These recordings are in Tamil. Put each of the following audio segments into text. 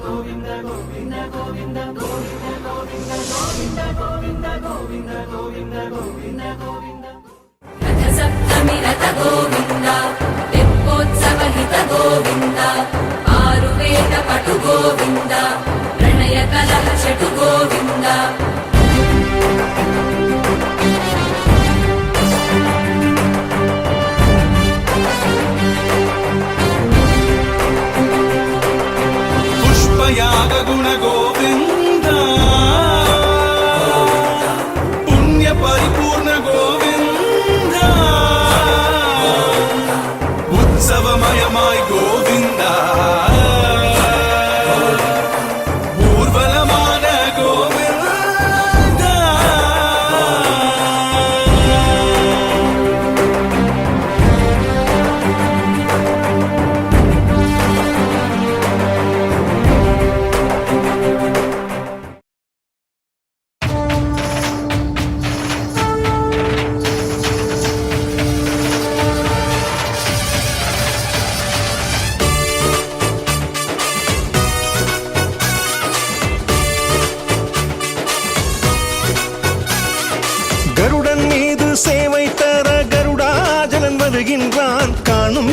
గోవింద గోవింద గోవింద గోవింద గోవింద గోవింద గోవింద గోవింద గోవింద గోవింద గోవింద రథ సప్తమి రథ గోవింద తెప్పోత్సవ హిత గోవింద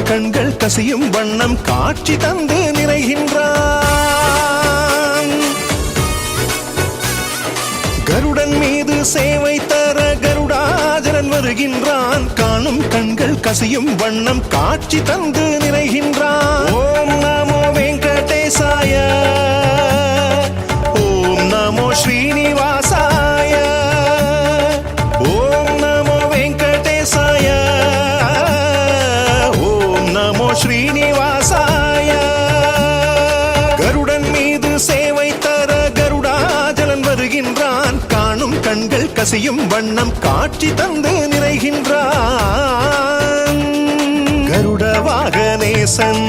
கண்கள் கசியும் வண்ணம் காட்சி தந்து நிறைகின்றான். கருடன் மீது சேவை தர கருடாஜரன் வருகின்றான். காணும் கண்கள் கசியும் வண்ணம் காட்சி தந்து நிறைகின்றான். ஓம் நமோ வெங்கடேசாயா. ஸ்ரீனிவாசாய கருடன் மீது சேவை தர கருடாஜலன் வருகின்றான். காணும் கண்கள் கசியும் வண்ணம் காட்சி தந்து நிறைகின்றான். கருட வாகனேசன்.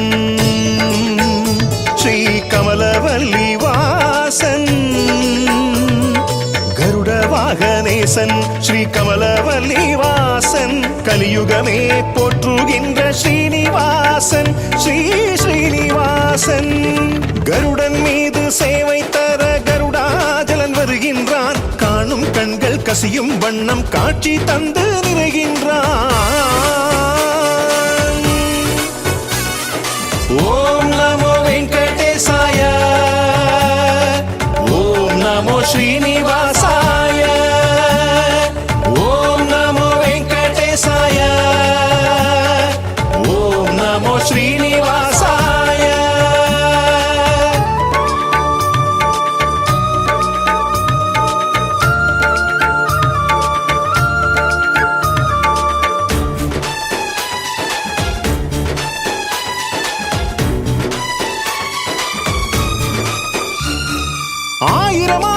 கணேசன் ஸ்ரீ கமலவல்லி வாசன் கலியுகமே போற்றுகின்ற ஸ்ரீனிவாசன் ஸ்ரீ ஸ்ரீனிவாசன். கருடன் மீது சேவை தர கருடாஜலன் வருகின்றான். காணும் கண்கள் கசியும் வண்ணம் காட்சி தந்து நிறைகின்றான். ஓம் நமோ வெங்கடேசாய ஓம் நமோ ஸ்ரீனி ஸ்ரீனிவாசாய ஆயிரமா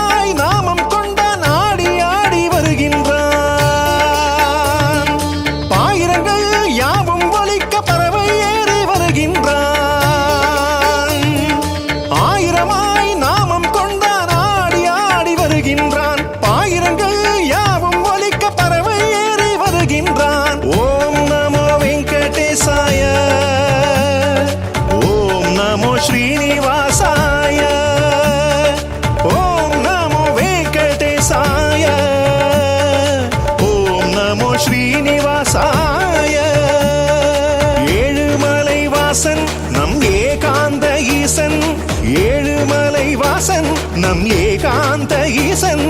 ஏழுமலை வாசன் நம் ஏகாந்த ஈசன். ஏழுமலை வாசன் நம் ஏகாந்த ஈசன்.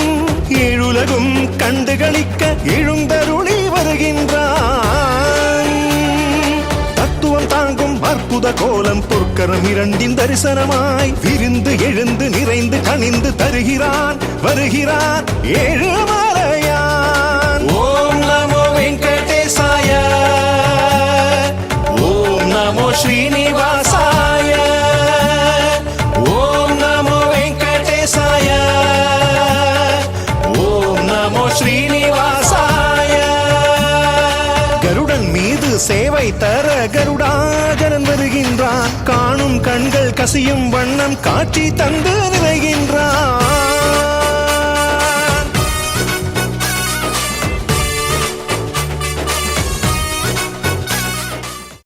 ஏழுலகும் கண்டு கண்டுகளிக்க எழுந்தருளி வருகின்றான். தத்துவம் தாங்கும் அற்புத கோலம் பொற்கரம் இரண்டின் தரிசனமாய் விரிந்து எழுந்து நிறைந்து கனிந்து தருகிறான் வருகிறான் ஏழுமலை ஸ்ரீனிவாசாய ஓம் நமோ வெங்கடேசாய ஓம் நமோ ஸ்ரீனிவாசாய கருடன் மீது சேவை தர கருடாகரன் வருகின்றான். காணும் கண்கள் கசியும் வண்ணம் காட்சி தந்து நிறைகின்ற